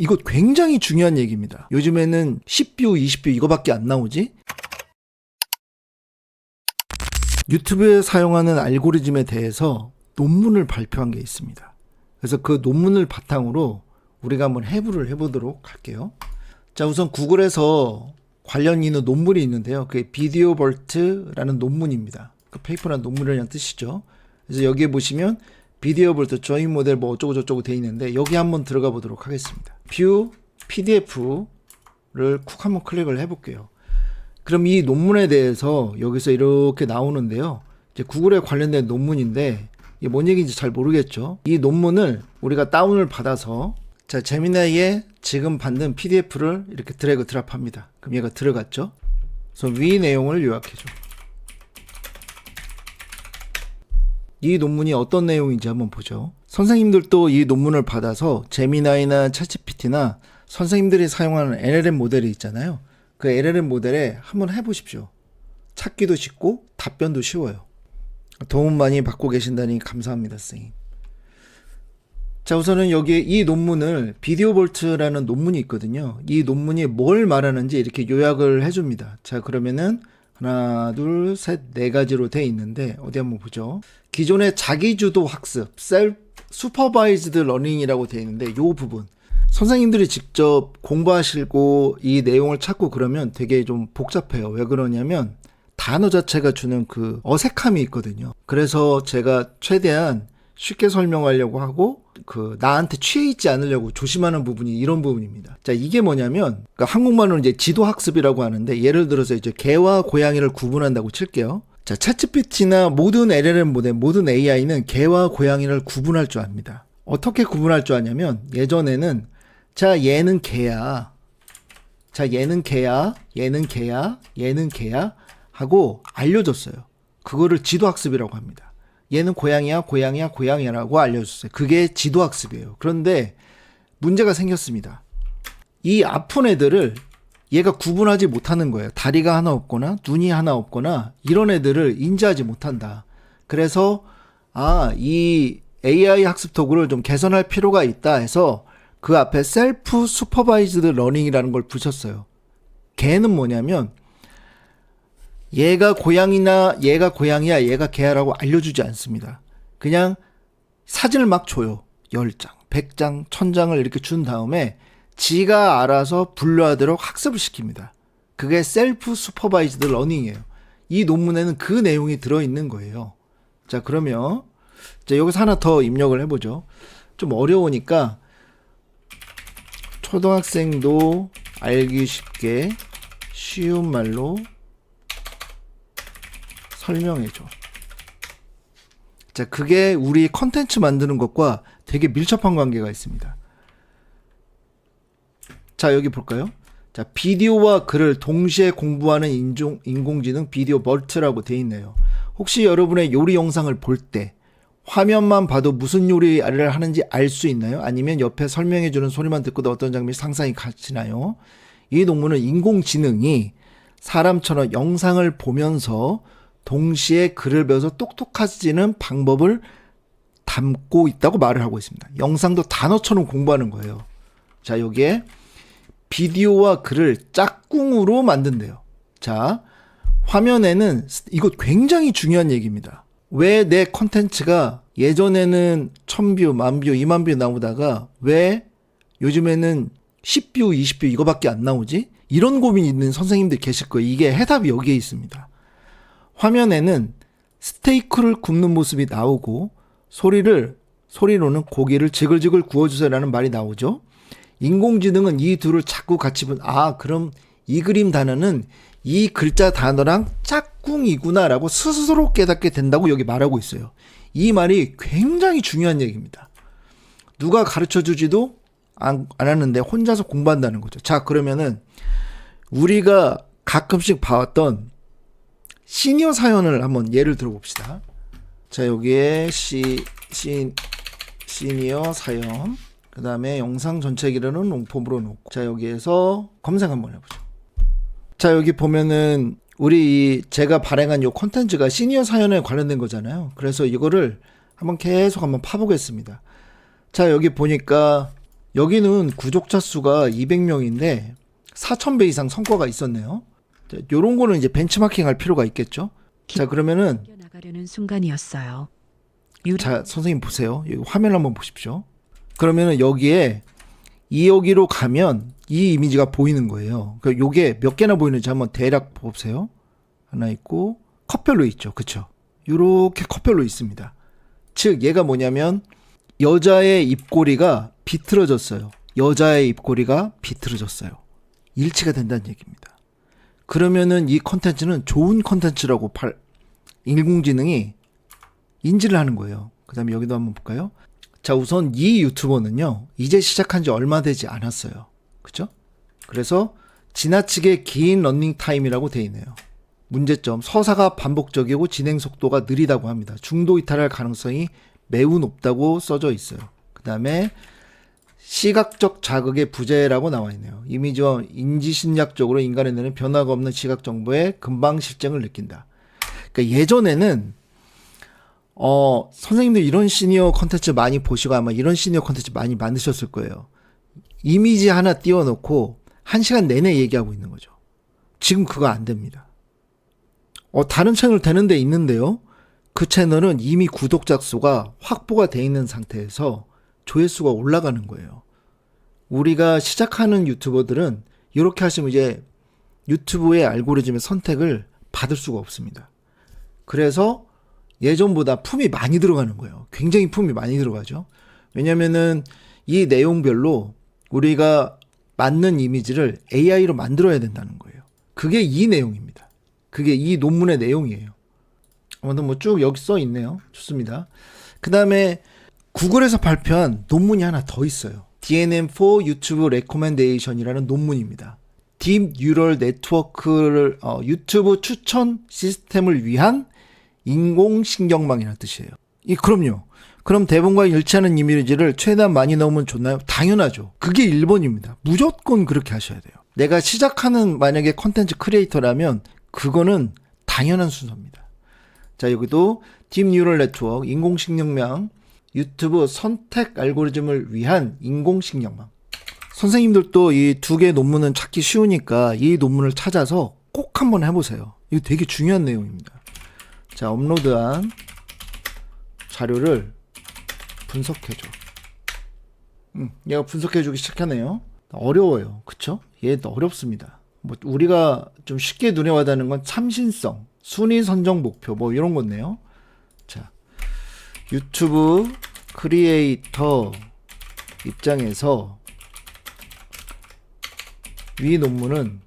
이거 굉장히 중요한 얘기입니다. 요즘에는 10뷰, 20뷰 이거밖에 안 나오지? 유튜브에 사용하는 알고리즘에 대해서 논문을 발표한 게 있습니다. 그래서 그 논문을 바탕으로 우리가 한번 해부를 해보도록 할게요. 자, 우선 구글에서 관련 있는 논문이 있는데요. 그게 비디오 벌트라는 논문입니다. 그 페이퍼라는 논문이라는 뜻이죠. 그래서 여기에 보시면 비디오 벌트 조인 모델 뭐 어쩌고 저쩌고 돼 있는데 여기 한번 들어가 보도록 하겠습니다. 뷰 PDF를 쿡 한번 클릭을 해볼게요. 그럼 이 논문에 대해서 여기서 이렇게 나오는데요. 이제 구글에 관련된 논문인데 이게 뭔 얘기인지 잘 모르겠죠. 이 논문을 우리가 다운을 받아서 자 제미나이에 지금 받는 PDF를 이렇게 드래그 드랍합니다. 그럼 얘가 들어갔죠. 그래서 위 내용을 요약해줘. 이 논문이 어떤 내용인지 한번 보죠. 선생님들도 이 논문을 받아서 제미나이나 챗GPT나 선생님들이 사용하는 LLM 모델이 있잖아요. 그 LLM 모델에 한번 해보십시오. 찾기도 쉽고 답변도 쉬워요. 도움 많이 받고 계신다니 감사합니다, 선생님. 자, 우선은 여기에 이 논문을 비디오 볼트라는 논문이 있거든요. 이 논문이 뭘 말하는지 이렇게 요약을 해줍니다. 자, 그러면은 하나, 둘, 셋, 네 가지로 돼 있는데 어디 한번 보죠. 기존의 자기주도 학습, 셀프 슈퍼바이즈드 러닝이라고 돼 있는데 요 부분 선생님들이 직접 공부하시고 이 내용을 찾고 그러면 되게 좀 복잡해요. 왜 그러냐면 단어 자체가 주는 그 어색함이 있거든요. 그래서 제가 최대한 쉽게 설명하려고 하고 그 나한테 취해 있지 않으려고 조심하는 부분이 이런 부분입니다. 자, 이게 뭐냐면 그러니까 한국말로는 이제 지도 학습이라고 하는데 예를 들어서 이제 개와 고양이를 구분한다고 칠게요. 자, 챗GPT나 모든 LLM 모델, 모든 AI는 개와 고양이를 구분할 줄 압니다. 어떻게 구분할 줄 아냐면 예전에는 자, 얘는 개야. 자, 얘는 개야. 얘는 개야. 얘는 개야. 하고 알려줬어요. 그거를 지도 학습이라고 합니다. 얘는 고양이야, 고양이야, 고양이라고 알려줬어요. 그게 지도학습이에요. 그런데 문제가 생겼습니다. 이 아픈 애들을 얘가 구분하지 못하는 거예요. 다리가 하나 없거나 눈이 하나 없거나 이런 애들을 인지하지 못한다. 그래서 아, 이 AI 학습 도구를 좀 개선할 필요가 있다 해서 그 앞에 셀프 슈퍼바이즈드 러닝이라는 걸 붙였어요. 걔는 뭐냐면 얘가 고양이나 얘가 고양이야 얘가 개야라고 알려주지 않습니다. 그냥 사진을 막 줘요. 10장, 100장, 1000장을 이렇게 준 다음에 지가 알아서 분류하도록 학습을 시킵니다. 그게 셀프 슈퍼바이즈드 러닝이에요. 이 논문에는 그 내용이 들어있는 거예요. 자, 그러면 자, 여기서 하나 더 입력을 해보죠. 좀 어려우니까 초등학생도 알기 쉽게 쉬운 말로 설명해줘. 자, 그게 우리 컨텐츠 만드는 것과 되게 밀접한 관계가 있습니다. 자, 여기 볼까요? 자, 비디오와 글을 동시에 공부하는 인종, 인공지능 비디오 멀트라고 돼 있네요. 혹시 여러분의 요리 영상을 볼 때 화면만 봐도 무슨 요리를 하는지 알 수 있나요? 아니면 옆에 설명해주는 소리만 듣고도 어떤 장면이 상상이 가시나요? 이 논문은 인공지능이 사람처럼 영상을 보면서 동시에 글을 배워서 똑똑해지는 방법을 담고 있다고 말을 하고 있습니다. 영상도 단어처럼 공부하는 거예요. 자, 여기에 비디오와 글을 짝꿍으로 만든대요. 자, 화면에는 이거 굉장히 중요한 얘기입니다. 왜 내 컨텐츠가 예전에는 1000뷰, 만뷰, 2만뷰 나오다가 왜 요즘에는 10뷰, 20뷰 이거밖에 안 나오지? 이런 고민이 있는 선생님들 계실 거예요. 이게 해답이 여기에 있습니다. 화면에는 스테이크를 굽는 모습이 나오고 소리를 소리로는 고기를 지글지글 구워주세요라는 말이 나오죠. 인공지능은 이 둘을 자꾸 같이 본, 아, 그럼 이 그림 단어는 이 글자 단어랑 짝꿍이구나라고 스스로 깨닫게 된다고 여기 말하고 있어요. 이 말이 굉장히 중요한 얘기입니다. 누가 가르쳐 주지도 안, 안 하는데 혼자서 공부한다는 거죠. 자, 그러면은 우리가 가끔씩 봐왔던 시니어 사연을 한번 예를 들어봅시다. 자, 여기에 시, 시, 시니어 사연. 그 다음에 영상 전체 기르는 롱폼으로 놓고. 자, 여기에서 검색 한번 해보죠. 자, 여기 보면은 우리 이 제가 발행한 요 콘텐츠가 시니어 사연에 관련된 거잖아요. 그래서 이거를 한번 계속 한번 파보겠습니다. 자, 여기 보니까 여기는 구독자 수가 200명인데 4,000배 이상 성과가 있었네요. 자, 요런 거는 이제 벤치마킹 할 필요가 있겠죠. 자, 그러면은 나가려는 순간이었어요. 유리 자, 선생님 보세요. 여기 화면 한번 보십시오. 그러면은 여기에 2여기로 가면 이 이미지가 보이는 거예요. 그 요게 몇 개나 보이는지 한번 대략 보세요. 하나 있고 컷별로 있죠. 그쵸? 요렇게 컷별로 있습니다. 즉 얘가 뭐냐면 여자의 입꼬리가 비틀어졌어요. 여자의 입꼬리가 비틀어졌어요. 일치가 된다는 얘기입니다. 그러면은 이 컨텐츠는 좋은 컨텐츠라고 팔, 인공지능이 인지를 하는 거예요. 그 다음에 여기도 한번 볼까요? 자, 우선 이 유튜버는요, 이제 시작한 지 얼마 되지 않았어요. 그죠? 그래서 지나치게 긴 러닝 타임이라고 돼 있네요. 문제점, 서사가 반복적이고 진행 속도가 느리다고 합니다. 중도 이탈할 가능성이 매우 높다고 써져 있어요. 그 다음에 시각적 자극의 부재라고 나와 있네요. 이미지와 인지심리학적으로 인간의 뇌는 변화가 없는 시각 정보에 금방 실증을 느낀다. 그러니까 예전에는 어, 선생님들 이런 시니어 컨텐츠 많이 보시고 아마 이런 시니어 컨텐츠 많이 만드셨을 거예요. 이미지 하나 띄워놓고 한 시간 내내 얘기하고 있는 거죠. 지금 그거 안 됩니다. 어, 다른 채널 되는 데 있는데요. 그 채널은 이미 구독자 수가 확보가 돼 있는 상태에서 조회수가 올라가는 거예요. 우리가 시작하는 유튜버들은 이렇게 하시면 이제 유튜브의 알고리즘의 선택을 받을 수가 없습니다. 그래서 예전보다 품이 많이 들어가는 거예요. 굉장히 품이 많이 들어가죠. 왜냐면은 이 내용별로 우리가 맞는 이미지를 AI로 만들어야 된다는 거예요. 그게 이 내용입니다. 그게 이 논문의 내용이에요. 아무튼 뭐 쭉 여기 써 있네요. 좋습니다. 그 다음에 구글에서 발표한 논문이 하나 더 있어요. DNM4 유튜브 레코멘데이션이라는 논문입니다. 딥 뉴럴 네트워크를 어, 유튜브 추천 시스템을 위한 인공신경망이라는 뜻이에요. 이 그럼요. 그럼 대본과 일치하는 이미지를 최대한 많이 넣으면 좋나요? 당연하죠. 그게 1번입니다. 무조건 그렇게 하셔야 돼요. 내가 시작하는 만약에 컨텐츠 크리에이터라면 그거는 당연한 순서입니다. 자, 여기도 딥 뉴럴 네트워크 인공신경망 유튜브 선택 알고리즘을 위한 인공신경망. 선생님들도 이 두개 논문은 찾기 쉬우니까 이 논문을 찾아서 꼭 한번 해보세요. 이거 되게 중요한 내용입니다. 자, 업로드한 자료를 분석해줘. 음, 얘가 분석해주기 시작하네요. 어려워요. 그쵸? 얘 어렵습니다. 뭐, 우리가 좀 쉽게 눈에 와닿는 건 참신성, 순위 선정 목표, 뭐, 이런 건데요. 자, 유튜브 크리에이터 입장에서 위 논문은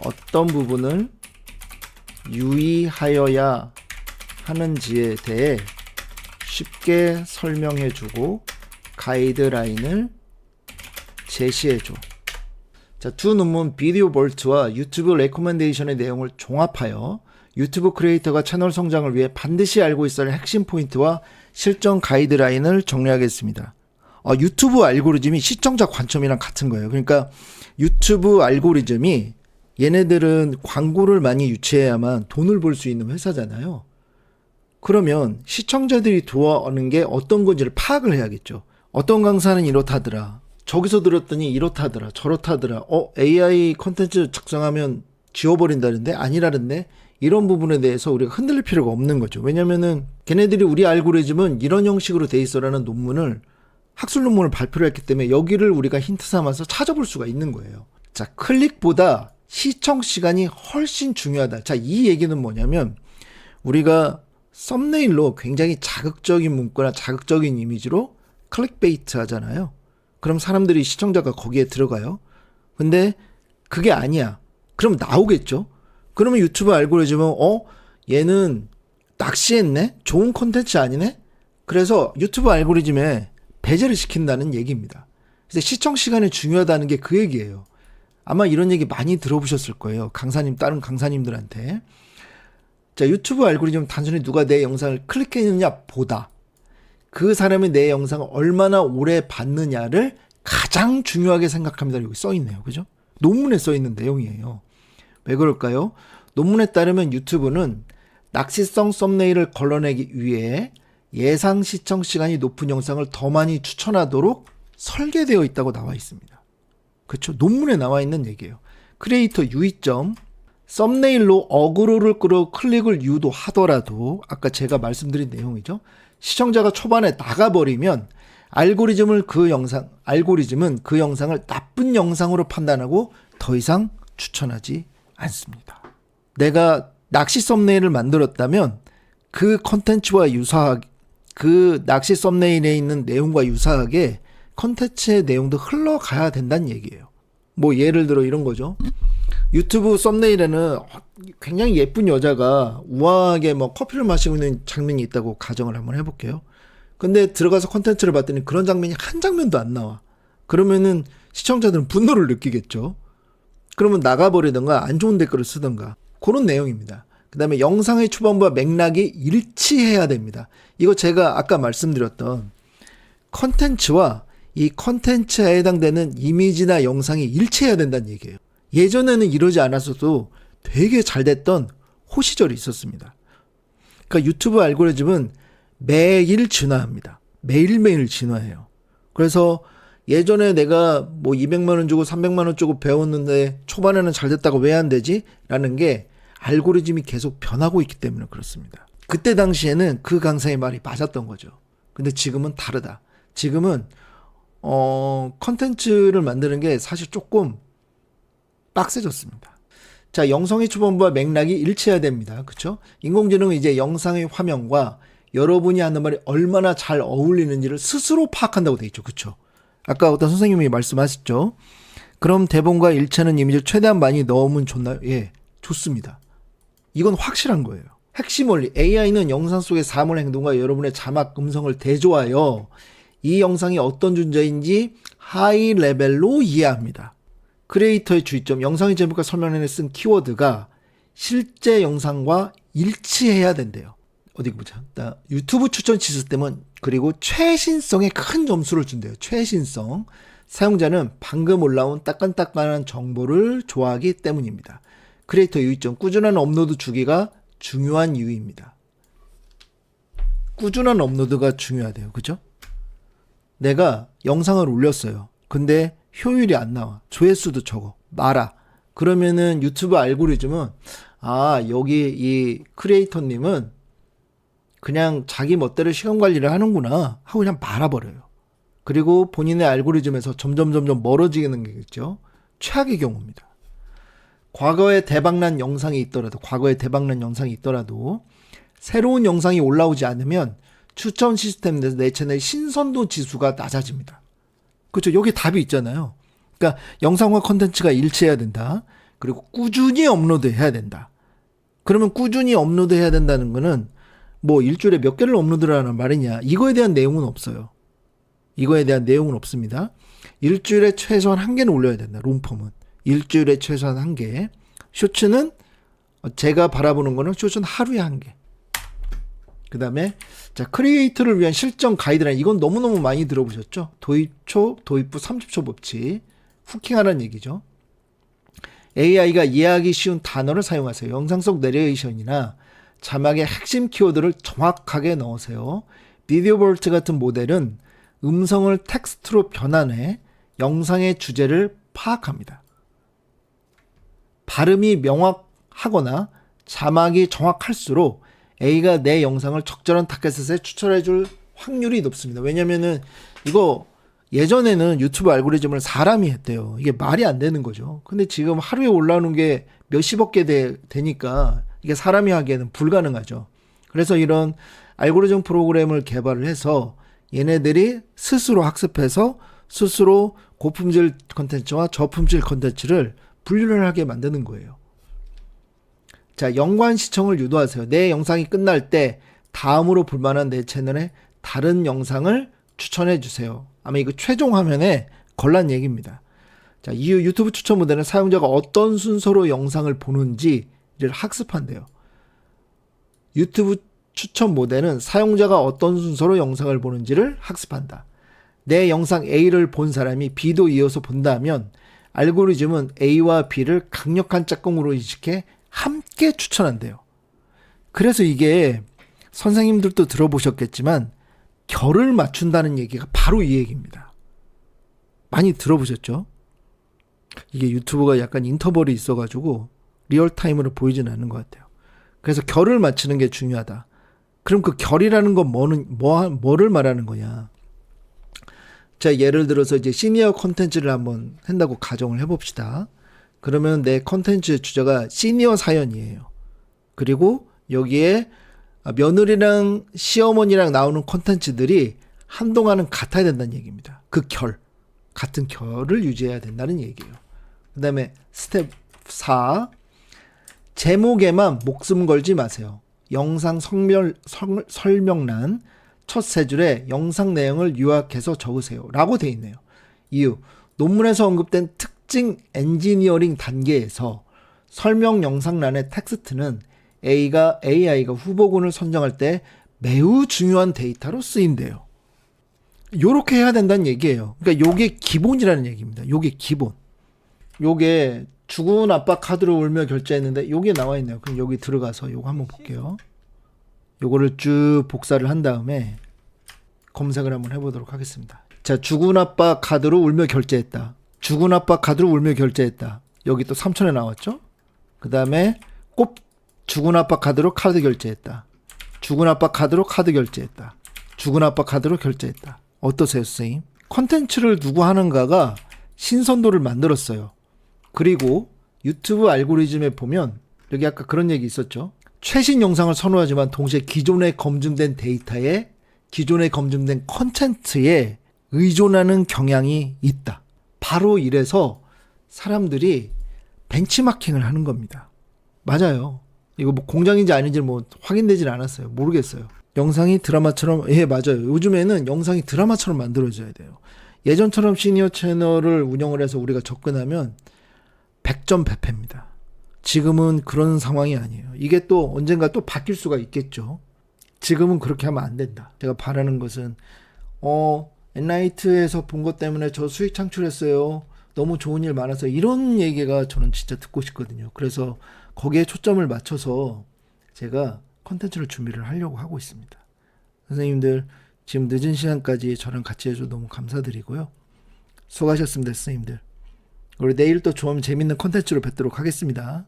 어떤 부분을 유의하여야 하는지에 대해 쉽게 설명해주고 가이드라인을 제시해줘. 자, 두 논문 비디오 볼트와 유튜브 레코멘데이션의 내용을 종합하여 유튜브 크리에이터가 채널 성장을 위해 반드시 알고 있어야 할 핵심 포인트와 실전 가이드라인을 정리하겠습니다. 어, 유튜브 알고리즘이 시청자 관점이랑 같은 거예요. 그러니까 유튜브 알고리즘이 얘네들은 광고를 많이 유치해야만 돈을 벌 수 있는 회사잖아요. 그러면 시청자들이 좋아하는 게 어떤 건지를 파악을 해야겠죠. 어떤 강사는 이렇다더라. 저기서 들었더니 이렇다더라. 저렇다더라. 어, AI 컨텐츠 작성하면 지워버린다는데? 아니라는데? 이런 부분에 대해서 우리가 흔들릴 필요가 없는 거죠. 왜냐면은 걔네들이 우리 알고리즘은 이런 형식으로 돼 있어라는 논문을 학술 논문을 발표를 했기 때문에 여기를 우리가 힌트 삼아서 찾아볼 수가 있는 거예요. 자, 클릭보다 시청 시간이 훨씬 중요하다. 자, 이 얘기는 뭐냐면 우리가 썸네일로 굉장히 자극적인 문구나 자극적인 이미지로 클릭베이트 하잖아요. 그럼 사람들이 시청자가 거기에 들어가요. 근데 그게 아니야. 그럼 나오겠죠? 그러면 유튜브 알고리즘은 어? 얘는 낚시했네? 좋은 콘텐츠 아니네? 그래서 유튜브 알고리즘에 배제를 시킨다는 얘기입니다. 그래서 시청 시간이 중요하다는 게 그 얘기예요. 아마 이런 얘기 많이 들어보셨을 거예요. 강사님 다른 강사님들한테. 자 유튜브 알고리즘 단순히 누가 내 영상을 클릭했느냐 보다. 그 사람이 내 영상을 얼마나 오래 봤느냐를 가장 중요하게 생각합니다. 여기 써 있네요. 그죠? 논문에 써 있는 내용이에요 왜 그럴까요? 논문에 따르면 유튜브는 낚시성 썸네일을 걸러내기 위해 예상 시청 시간이 높은 영상을 더 많이 추천하도록 설계되어 있다고 나와 있습니다. 그렇죠? 논문에 나와 있는 얘기예요. 크리에이터 유의점 썸네일로 어그로를 끌어 클릭을 유도하더라도 아까 제가 말씀드린 내용이죠. 시청자가 초반에 나가버리면 알고리즘을 그 영상 알고리즘은 그 영상을 나쁜 영상으로 판단하고 더 이상 추천하지 않습니다. 내가 낚시 썸네일을 만들었다면 그 컨텐츠와 유사하게 그 낚시 썸네일에 있는 내용과 유사하게 컨텐츠의 내용도 흘러가야 된다는 얘기예요. 뭐 예를 들어 이런 거죠. 유튜브 썸네일에는 굉장히 예쁜 여자가 우아하게 뭐 커피를 마시고 있는 장면이 있다고 가정을 한번 해볼게요. 근데 들어가서 컨텐츠를 봤더니 그런 장면이 한 장면도 안 나와. 그러면은 시청자들은 분노를 느끼겠죠. 그러면 나가버리던가 안 좋은 댓글을 쓰던가 그런 내용입니다. 그 다음에 영상의 초반과 맥락이 일치해야 됩니다. 이거 제가 아까 말씀드렸던 컨텐츠와 이 컨텐츠에 해당되는 이미지나 영상이 일치해야 된다는 얘기예요. 예전에는 이러지 않았어도 되게 잘 됐던 호시절이 있었습니다. 그러니까 유튜브 알고리즘은 매일 진화합니다. 매일매일 진화해요. 그래서 예전에 내가 뭐 200만 원 주고 300만 원 주고 배웠는데 초반에는 잘 됐다고 왜안 되지? 라는 게 알고리즘이 계속 변하고 있기 때문에 그렇습니다. 그때 당시에는 그 강사의 말이 맞았던 거죠. 근데 지금은 다르다. 지금은 어 컨텐츠를 만드는 게 사실 조금 빡세졌습니다. 자, 영상의 초반과 맥락이 일치해야 됩니다. 그쵸? 인공지능은 이제 영상의 화면과 여러분이 하는 말이 얼마나 잘 어울리는지를 스스로 파악한다고 돼 있죠. 그쵸? 아까 어떤 선생님이 말씀하셨죠. 그럼 대본과 일치하는 이미지를 최대한 많이 넣으면 좋나요? 예, 좋습니다. 이건 확실한 거예요. 핵심 원리 AI는 영상 속의 사물 행동과 여러분의 자막 음성을 대조하여 이 영상이 어떤 존재인지 하이 레벨로 이해합니다. 크리에이터의 주의점, 영상의 제목과 설명란에 쓴 키워드가 실제 영상과 일치해야 된대요. 어디 보자. 나 유튜브 추천 시스템은 그리고 최신성에 큰 점수를 준대요. 최신성. 사용자는 방금 올라온 따끈따끈한 정보를 좋아하기 때문입니다. 크리에이터 유의점, 꾸준한 업로드 주기가 중요한 이유입니다. 꾸준한 업로드가 중요하대요. 그죠? 내가 영상을 올렸어요. 근데 효율이 안 나와. 조회수도 적어. 말아. 그러면은 유튜브 알고리즘은 아, 여기 이 크리에이터님은 그냥 자기 멋대로 시간 관리를 하는구나 하고 그냥 말아버려요. 그리고 본인의 알고리즘에서 점점 점점 멀어지는 게겠죠. 최악의 경우입니다. 과거에 대박난 영상이 있더라도 과거에 대박난 영상이 있더라도 새로운 영상이 올라오지 않으면 추천 시스템 내에서 내 채널 신선도 지수가 낮아집니다. 그렇죠. 여기 답이 있잖아요. 그러니까 영상과 컨텐츠가 일치해야 된다. 그리고 꾸준히 업로드해야 된다. 그러면 꾸준히 업로드해야 된다는 거는 뭐 일주일에 몇 개를 업로드라는 말이냐 이거에 대한 내용은 없어요. 이거에 대한 내용은 없습니다. 일주일에 최소한 한 개는 올려야 된다. 롱폼은 일주일에 최소한 한 개. 쇼츠는 제가 바라보는 거는 쇼츠는 하루에 한 개. 그 다음에 자 크리에이터를 위한 실전 가이드라인 이건 너무너무 많이 들어보셨죠? 도입 초, 도입 후 30초 법칙 후킹하라는 얘기죠. AI가 이해하기 쉬운 단어를 사용하세요. 영상 속 내레이션이나 자막의 핵심 키워드를 정확하게 넣으세요. 비디오 볼트 같은 모델은 음성을 텍스트로 변환해 영상의 주제를 파악합니다. 발음이 명확하거나 자막이 정확할수록 A가 내 영상을 적절한 타겟에 추천해 줄 확률이 높습니다. 왜냐면은 이거 예전에는 유튜브 알고리즘을 사람이 했대요. 이게 말이 안 되는 거죠. 근데 지금 하루에 올라오는 게 몇십억 개 되, 되니까 이게 사람이 하기에는 불가능하죠. 그래서 이런 알고리즘 프로그램을 개발을 해서 얘네들이 스스로 학습해서 스스로 고품질 컨텐츠와 저품질 컨텐츠를 분류를 하게 만드는 거예요. 자, 연관 시청을 유도하세요. 내 영상이 끝날 때 다음으로 볼 만한 내 채널에 다른 영상을 추천해 주세요. 아마 이거 최종 화면에 걸란 얘기입니다. 자, 이후 유튜브 추천 모델은 사용자가 어떤 순서로 영상을 보는지를 학습한대요. 유튜브 추천 모델은 사용자가 어떤 순서로 영상을 보는지를 학습한다. 내 영상 A를 본 사람이 B도 이어서 본다면 알고리즘은 A와 B를 강력한 짝꿍으로 인식해 함께 추천한대요. 그래서 이게 선생님들도 들어보셨겠지만 결을 맞춘다는 얘기가 바로 이 얘기입니다. 많이 들어보셨죠? 이게 유튜브가 약간 인터벌이 있어가지고 리얼타임으로 보이진 않는 것 같아요. 그래서 결을 맞추는 게 중요하다. 그럼 그 결이라는 건 뭐는 뭐 뭐를 말하는 거냐? 자 예를 들어서 이제 시니어 컨텐츠를 한번 한다고 가정을 해봅시다. 그러면 내 컨텐츠 주제가 시니어 사연이에요. 그리고 여기에 며느리랑 시어머니랑 나오는 컨텐츠들이 한동안은 같아야 된다는 얘기입니다. 그 결, 같은 결을 유지해야 된다는 얘기예요. 그 다음에 스텝 4. 제목에만 목숨 걸지 마세요. 영상 성별, 설, 설명란 첫 세 줄에 영상 내용을 요약해서 적으세요. 라고 돼 있네요. 이유. 논문에서 언급된 특징 엔지니어링 단계에서 설명 영상란의 텍스트는 A가 AI가 후보군을 선정할 때 매우 중요한 데이터로 쓰인대요. 요렇게 해야 된다는 얘기예요. 그러니까 요게 기본이라는 얘기입니다. 요게 기본. 요게 죽은 아빠 카드로 울며 결제했는데 요게 나와 있네요. 그럼 여기 들어가서 요거 한번 볼게요. 요거를 쭉 복사를 한 다음에 검색을 한번 해보도록 하겠습니다. 자, 죽은 아빠 카드로 울며 결제했다. 죽은 아빠 카드로 울며 결제했다. 여기 또 3천에 나왔죠? 그 다음에 꼭 죽은 아빠 카드로 카드 결제했다. 죽은 아빠 카드로 카드 결제했다. 죽은 아빠 카드로 결제했다. 어떠세요, 선생님? 컨텐츠를 누구 하는가가 신선도를 만들었어요. 그리고 유튜브 알고리즘에 보면 여기 아까 그런 얘기 있었죠. 최신 영상을 선호하지만 동시에 기존에 검증된 데이터에 기존에 검증된 컨텐츠에 의존하는 경향이 있다. 바로 이래서 사람들이 벤치마킹을 하는 겁니다. 맞아요. 이거 뭐 공장인지 아닌지 뭐 확인되진 않았어요. 모르겠어요. 영상이 드라마처럼 예 맞아요. 요즘에는 영상이 드라마처럼 만들어져야 돼요. 예전처럼 시니어 채널을 운영을 해서 우리가 접근하면 100점 100패입니다. 지금은 그런 상황이 아니에요. 이게 또 언젠가 또 바뀔 수가 있겠죠. 지금은 그렇게 하면 안 된다. 제가 바라는 것은 어 엔라이트에서 본 것 때문에 저 수익 창출했어요. 너무 좋은 일 많아서 이런 얘기가 저는 진짜 듣고 싶거든요. 그래서 거기에 초점을 맞춰서 제가 컨텐츠를 준비를 하려고 하고 있습니다. 선생님들 지금 늦은 시간까지 저랑 같이 해줘 너무 감사드리고요. 수고하셨습니다, 선생님들. 우리 내일 또 좀 재밌는 컨텐츠로 뵙도록 하겠습니다.